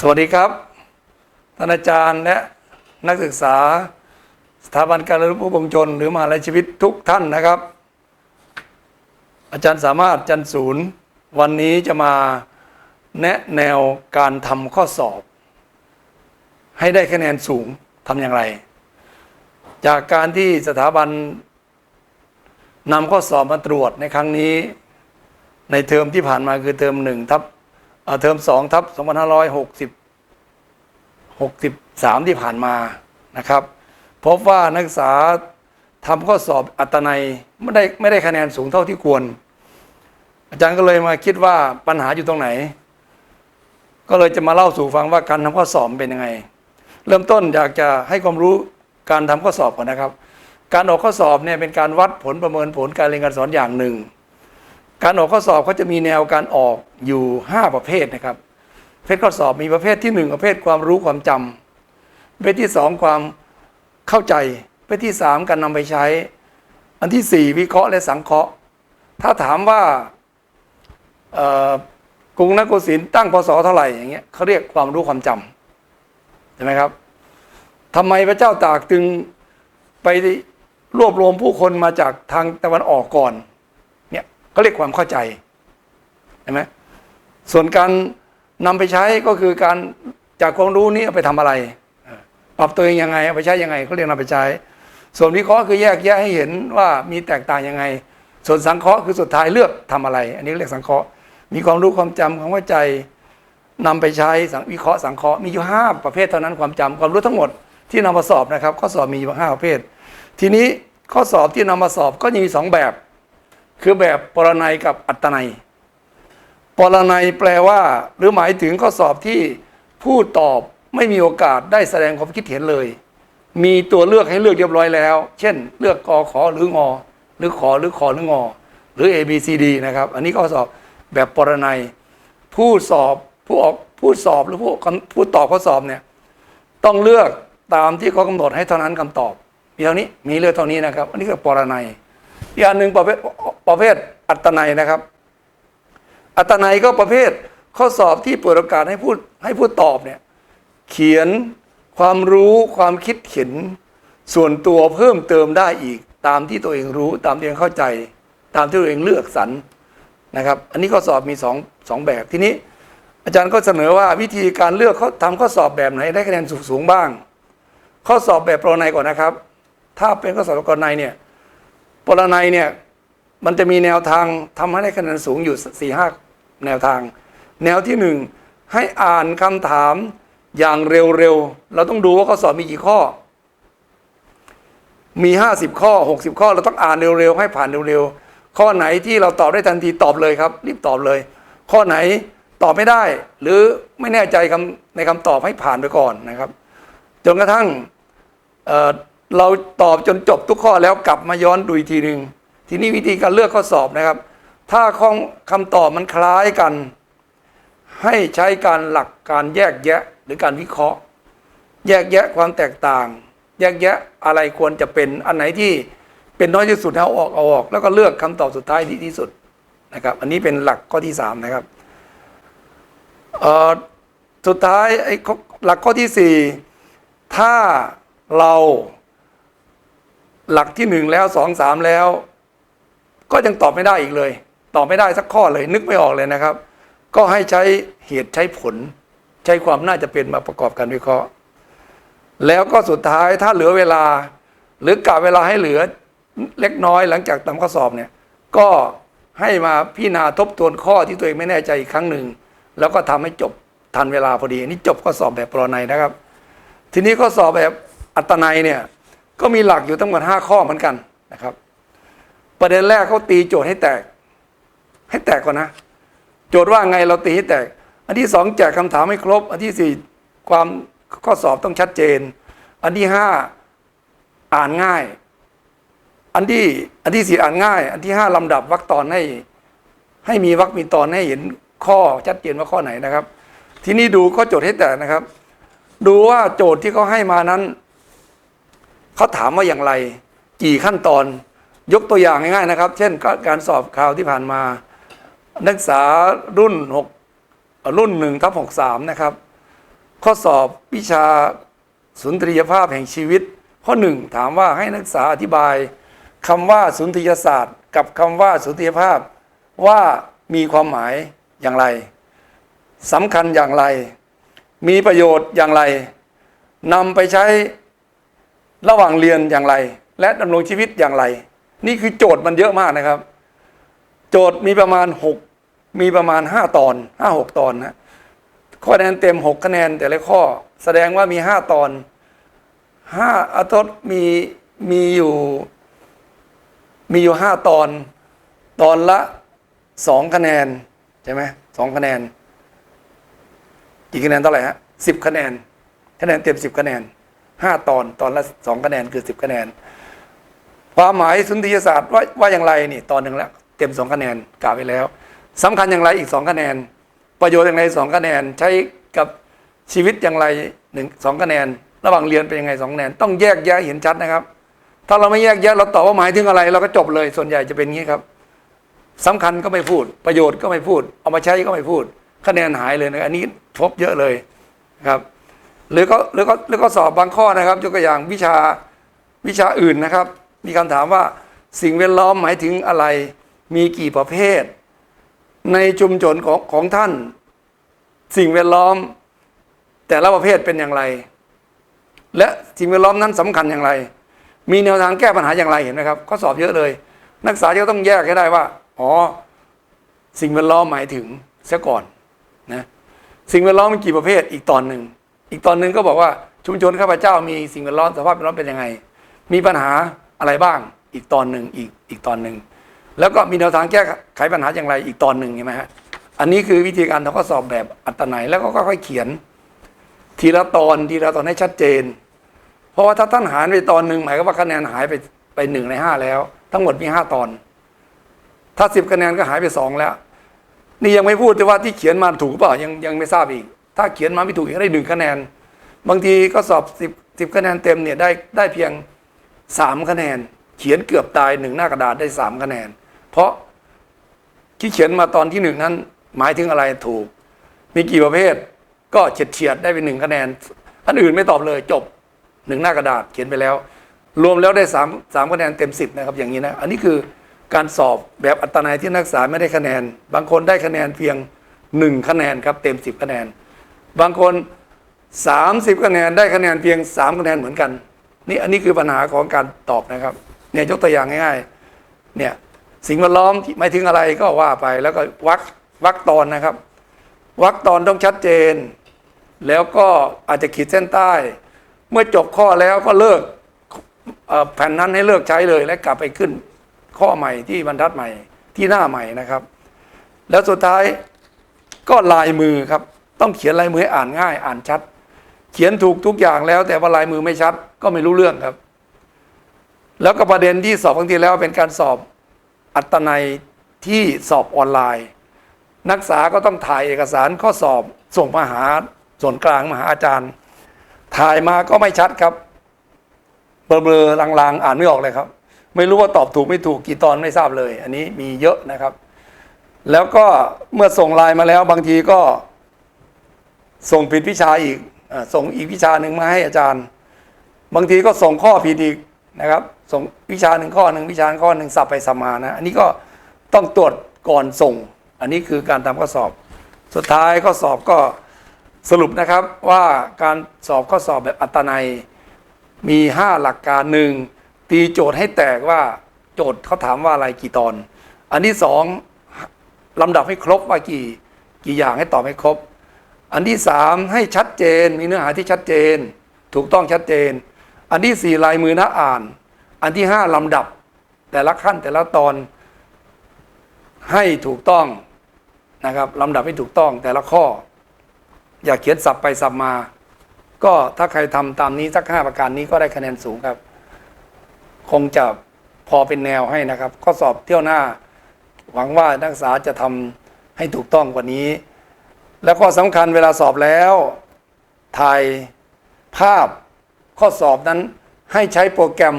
สวัสดีครับท่านอาจารย์และนักศึกษา สถาบันการเรียนรู้ผู้ปวงชนหรือมหาลัยชีวิตทุกท่านนะครับ อาจารย์สามารถจันทร์ศูนย์ วันนี้จะมาแนะแนวการทำข้อสอบ ให้ได้คะแนนสูงทำอย่างไร จากการที่สถาบันนำข้อสอบมาตรวจในครั้งนี้ ในเทอมที่ผ่านมาคือเทอมหนึ่งทับ เอ่อเทอมสองทับสองพันห้าร้อยหกสิบหกสิบสามที่ผ่านมานะครับพบว่านักศึกษาทำข้อสอบอัตนัยไม่ได้ไม่ได้คะแนนสูงเท่าที่ควร อาจารย์ก็เลยมาคิดว่าปัญหาอยู่ตรงไหน ก็เลยจะมาเล่าสู่ฟังว่าการทำข้อสอบเป็นยังไง เริ่มต้นอยากจะให้ความรู้การทำข้อสอบก่อนนะครับ การออกข้อสอบเนี่ยเป็นการวัดผลประเมินผลการเรียนการสอนอย่างหนึ่ง การออกข้อสอบเขาจะมีแนวการออกอยู่ 5 ประเภทนะครับประเภทข้อสอบมีประเภทที่ 1 ประเภทความรู้ความจำประเภทที่ 2 ความเข้าใจประเภทที่ 3 การนำไปใช้ อันทีสี่ 4 วิเคราะห์และสังเคราะห์ ถ้าถามว่ากรุงนโกสินทร์ตั้งพศเท่าไหร่อย่างเงี้ยเขาเรียกความรู้ความจำใช่ไหมครับทำไมพระเจ้าตากจึงไปรวบรวมผู้คนมาจากทางตะวันออกก่อน เนี่ยเขาเรียกความเข้าใจเห็นไหมส่วนการนำไปใช้ก็คือการจากความรู้นี้เอาไปทำอะไร ปรับตัวเองยังไงเอาไปใช้ยังไงเขาเรียกนำไปใช้ ส่วนวิเคราะห์คือแยกแยะให้เห็นว่ามีแตกต่างยังไง ส่วนสังเคราะห์คือสุดท้ายเลือกทำอะไร อันนี้เรียกสังเคราะห์ มีความรู้ความจำความเข้าใจนำไปใช้สังวิเคราะห์สังเคราะห์มีอยู่ห้าประเภทเท่านั้นความจำความรู้ทั้งหมดที่นำมาสอบนะครับ ข้อสอบมีอยู่ห้าประเภท ทีนี้ข้อสอบที่นำมาสอบก็ยังมีสองแบบ คือแบบปรนัยกับอัตนัย ปรนัยแปลว่า หรือหมายถึงข้อสอบที่ผู้ตอบไม่มีโอกาสได้แสดงความคิดเห็นเลย มีตัวเลือกให้เลือกเรียบร้อยแล้ว เช่น เลือกกอขอหรืองอ หรือขอหรือขอหรืองอ หรือ A B C D นะครับ อันนี้ข้อสอบแบบปรนัย ผู้สอบผู้ออกผู้สอบหรือผู้ผู้ตอบข้อสอบเนี่ยต้องเลือกตามที่เขากำหนดให้เท่านั้นคำตอบมีเท่านี้มีเลือกเท่านี้นะครับ อันนี้ก็ปรนัย อีกอันหนึ่งประเภทประเภทอัตนัยนะครับ อัตนัยก็ประเภทข้อสอบที่เปิดโอกาสให้ผู้ให้ผู้ตอบเนี่ยเขียนความรู้ความคิดเห็นส่วนตัวเพิ่มเติมได้อีก ตามที่ตัวเองรู้ตามที่ตัวเองเข้าใจ ตามที่ตัวเองเลือกสรรนะครับ อันนี้ข้อสอบมีสองสองแบบทีนี้ อาจารย์ก็เสนอว่าวิธีการเลือกเขาทำข้อสอบแบบไหนได้คะแนนสูงๆบ้าง ข้อสอบแบบปรนัยก่อนนะครับ ถ้าเป็นข้อสอบปรนัยเนี่ย ปรนัยเนี่ยมันจะมีแนวทางทำให้ได้คะแนนสูงอยู่สี่ห้าแนวทาง แนวที่หนึ่งให้อ่านคำถามอย่างเร็วๆเราต้องดูว่าข้อสอบมีกี่ข้อ มีห้าสิบข้อหกสิบข้อ เราต้องอ่านเร็วๆให้ผ่านเร็วๆข้อไหนที่เราตอบได้ทันทีตอบเลยครับ รีบตอบเลย ข้อไหนตอบไม่ได้ หรือไม่แน่ใจคำในคำตอบให้ผ่านไปก่อนนะครับ จนกระทั่ง เราตอบจนจบทุกข้อแล้วกลับมาย้อนดูอีกทีหนึ่งทีนี้วิธีการเลือกข้อสอบนะครับ ถ้าข้อคำตอบมันคล้ายกัน ให้ใช้การหลักการแยกแยะหรือการวิเคราะห์ แยกแยะความแตกต่าง แยกแยะอะไรควรจะเป็นอันไหนที่เป็นน้อยที่สุดเอาออกเอาออก แล้วก็เลือกคำตอบสุดท้ายที่ที่สุดนะครับ อันนี้เป็นหลักข้อที่สามนะครับสุดท้ายไอ้หลักข้อที่สี่ถ้าเรา หลักที่หนึ่งแล้วสองสามแล้ว ก็ยังตอบไม่ได้อีกเลย ตอบไม่ได้สักข้อเลย นึกไม่ออกเลยนะครับ ก็ให้ใช้เหตุใช้ผล ใช้ความน่าจะเป็นมาประกอบการวิเคราะห์ แล้วก็สุดท้ายถ้าเหลือเวลา หรือกะเวลาให้เหลือเล็กน้อยหลังจากทำข้อสอบเนี่ย ก็ให้มาพิจารณาทบทวนข้อที่ตัวเองไม่แน่ใจอีกครั้งหนึ่ง แล้วก็ทำให้จบทันเวลาพอดีนนี้จบข้อสอบแบบปรนัยนะครับ ทีนี้ข้อสอบแบบอัตนัยเนี่ย ก็มีหลักอยู่ทั้งหมดห้าข้อเหมือนกันนะครับ ประเด็นแรกเขาตีโจทย์ให้แตก ให้แตกก่อนนะ โจทย์ว่าไงเราตีให้แตก อันที่สองแจกคำถามให้ครบ อันที่สี่ความข้อสอบต้องชัดเจน อันที่ห้าอ่านง่าย อันที่อันที่สี่อ่านง่าย อันที่ห้าลำดับวรรคตอนให้ให้มีวรรคมีตอนให้เห็นข้อชัดเจนว่าข้อไหนนะครับ ทีนี้ดูข้อโจทย์ให้แตกนะครับ ดูว่าโจทย์ที่เขาให้มานั้น เขาถามว่าอย่างไร กี่ขั้นตอนยกตัวอย่างง่ายๆนะครับ เช่นการสอบคราวที่ผ่านมา นักศึกษารุ่นหกรุ่นหนึ่งทับหกสามนะครับ ข้อสอบวิชาสุนทรียภาพแห่งชีวิต ข้อหนึ่งถามว่าให้นักศึกษาอธิบายคำว่าสุนทรียศาสตร์ กับคำว่าสุนทรียภาพว่ามีความหมายอย่างไรสำคัญอย่างไร มีประโยชน์อย่างไรนำไปใช้ ระหว่างเรียนอย่างไร และดำรงชีวิตอย่างไร นี่คือโจทย์มันเยอะมากนะครับ โจทย์มีประมาณหกมีประมาณห้าตอนห้าหกตอนนะข้อคะแนนเต็มหกคะแนนแต่ละข้อ แสดงว่ามีห้าตอนห้าอาทศมีมีอยู่มีอยู่ห้าตอน ตอนละสองคะแนนใช่ไหมสองคะแนนกี่คะแนนเท่าไหร่ฮะสิบคะแนนคะแนนเต็มสิบคะแนน ห้าตอนตอนละสองคะแนนคือสิบคะแนน ความหมายสุนทรียศาสตร์ว่าว่าอย่างไรนี่ตอนหนึ่งแล้วเต็มสองคะแนนกล่าวไปแล้วสำคัญอย่างไรอีกสองคะแนน ประโยชน์อย่างไรสองคะแนนใช้กับชีวิตอย่างไรหนึ่งสองคะแนน ระหว่างเรียนเป็นยังไงสองคะแนน ต้องแยกแยะเห็นชัดนะครับ ถ้าเราไม่แยกแยะเราตอบว่าหมายถึงอะไร เราก็จบเลยส่วนใหญ่จะเป็นงี้ครับสำคัญก็ไม่พูด ประโยชน์ก็ไม่พูด เอามาใช้ก็ไม่พูด คะแนนหายเลยนะอันนี้พบเยอะเลยครับ หรือก็หรือก็หรือก็สอบบางข้อนะครับยกตัวอย่างวิชาวิชาอื่นนะครับ มีคำถามว่าสิ่งแวดล้อมหมายถึงอะไร มีกี่ประเภท ในชุมชนของของท่าน สิ่งแวดล้อม แต่ละประเภทเป็นอย่างไร และสิ่งแวดล้อมนั้นสำคัญอย่างไร มีแนวทางแก้ปัญหาอย่างไรเห็นไหมครับข้อสอบเยอะเลย นักศึกษาจะต้องแยกให้ได้ว่าอ๋อสิ่งแวดล้อมหมายถึงเสียก่อนนะสิ่งแวดล้อมมีกี่ประเภทอีกตอนหนึ่ง อีกตอนหนึ่งก็บอกว่าชุมชนข้าพเจ้ามีสิ่งแวดล้อมสภาพแวดล้อมเป็นยังไง มีปัญหาอะไรบ้าง อีกตอนหนึ่งอีกอีกตอนหนึ่งแล้วก็มีแนวทางแก้ไขปัญหาอย่างไรอีกตอนหนึ่งใช่ไหมฮะอันนี้คือวิธีการทำข้อสอบแบบอัตนัยแล้วก็ค่อยๆเขียน ทีละตอนทีละตอนให้ชัดเจน เพราะว่าถ้าท่านหารไปตอนหนึ่งหมายความว่าคะแนนหายไปไปหนึ่งในห้าแล้ว ทั้งหมดมีห้าตอน ถ้าสิบคะแนนก็หายไปสองแล้ว นี่ยังไม่พูดแต่ว่าที่เขียนมาถูกเปล่ายังยังไม่ทราบอีก ถ้าเขียนมาไม่ถูกอีกได้หนึ่งคะแนน บางทีก็สอบสิบสิบคะแนนเต็มเนี่ยได้ได้เพียงสามคะแนน เขียนเกือบตายหนึ่งหน้ากระดาษได้สามคะแนน เพราะที่เขียนมาตอนที่หนึ่งนั้น หมายถึงอะไรถูก มีกี่ประเภท ก็เฉียดเฉียดๆได้เป็นหนึ่งคะแนน อันอื่นไม่ตอบเลยจบหนึ่งหน้ากระดาษเขียนไปแล้ว รวมแล้วได้สามสามคะแนนเต็มสิบนะครับอย่างนี้นะ อันนี้คือการสอบแบบอัตนัยที่นักศึกษาไม่ได้คะแนน บางคนได้คะแนนเพียงหนึ่งคะแนนครับเต็มสิบคะแนน บางคนสามสิบคะแนนได้คะแนนเพียงสามคะแนนเหมือนกัน นี่อันนี้คือปัญหาของการตอบนะครับเนี่ยยกตัวอย่างง่ายๆเนี่ยสิ่งแวดล้อมที่หมายถึงอะไรก็ว่าไปแล้วก็วักวักตอนนะครับ วักตอนต้องชัดเจน แล้วก็อาจจะขีดเส้นใต้ เมื่อจบข้อแล้วก็เลิกแผ่นนั้นให้เลิกใช้เลย และกลับไปขึ้นข้อใหม่ที่บรรทัดใหม่ที่หน้าใหม่นะครับ แล้วสุดท้ายก็ลายมือครับ ต้องเขียนลายมือให้อ่านง่าย อ่านชัด เขียนถูกทุกอย่างแล้ว แต่ว่าลายมือไม่ชัด ก็ไม่รู้เรื่องครับ แล้วก็ประเด็นที่สอบบางทีแล้วเป็นการสอบอัตนัยที่สอบออนไลน์ นักศึกษาก็ต้องถ่ายเอกสารข้อสอบส่งมาหาส่วนกลางมาหาอาจารย์ ถ่ายมาก็ไม่ชัดครับเบลอๆลางๆ อ่านไม่ออกเลยครับ ไม่รู้ว่าตอบถูกไม่ถูกกี่ตอนไม่ทราบเลย อันนี้มีเยอะนะครับ แล้วก็เมื่อส่งไลน์มาแล้วบางทีก็ ส่งผิดวิชาอีกส่งอีกวิชาหนึ่งมาให้อาจารย์ บางทีก็ส่งข้อผิดอีกนะครับ ส่งวิชาหนึ่งข้อหนึ่งวิชาข้อหนึ่งสับไปสับมานะอันนี้ก็ต้องตรวจก่อนส่ง อันนี้คือการทำข้อสอบ สุดท้ายข้อสอบก็สรุปนะครับว่าการสอบข้อสอบแบบอัตนัยมี 5 หลักการหนึ่งตีโจทย์ให้แตกว่าโจทย์เขาถามว่าอะไรกี่ตอน อันที่สองลำดับให้ครบว่ากี่กี่อย่างให้ตอบให้ครบ อันที่สามให้ชัดเจนมีเนื้อหาที่ชัดเจน ถูกต้องชัดเจน อันที่สี่ลายมือนักอ่าน อันที่ห้าลำดับ แต่ละขั้นแต่ละตอนให้ถูกต้องนะครับลำดับให้ถูกต้องแต่ละข้อ อย่าเขียนสับไปสับมา ก็ถ้าใครทำตามนี้สักห้าประการนี้ก็ได้คะแนนสูงครับ คงจะพอเป็นแนวให้นะครับ ข้อสอบเที่ยวหน้า หวังว่านักศึกษาจะทำให้ถูกต้องกว่านี้ แล้วก็สำคัญเวลาสอบแล้วถ่ายภาพข้อสอบนั้นให้ใช้โปรแกรม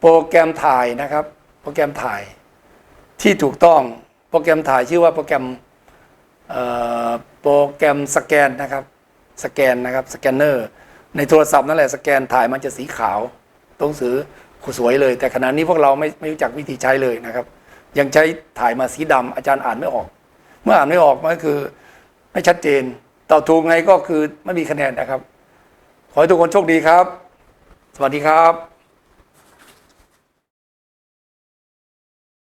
โปรแกรมถ่ายนะครับ โปรแกรมถ่ายที่ถูกต้องโปรแกรมถ่ายชื่อว่าโปรแกรมโปรแกรมสแกนนะครับ สแกนนะครับสแกนเนอร์ในโทรศัพท์นั่นแหละสแกนถ่ายมันจะสีขาวตัวหนังสือสวยเลย แต่ขณะนี้พวกเราไม่ไม่รู้จักวิธีใช้เลยนะครับ ยังใช้ถ่ายมาสีดำอาจารย์อ่านไม่ออก เมื่ออ่านไม่ออกมันก็คือ ไม่ชัดเจนตอบถูกไงก็คือไม่มีคะแนนนะครับ ขอให้ทุกคนโชคดีครับ สวัสดีครับ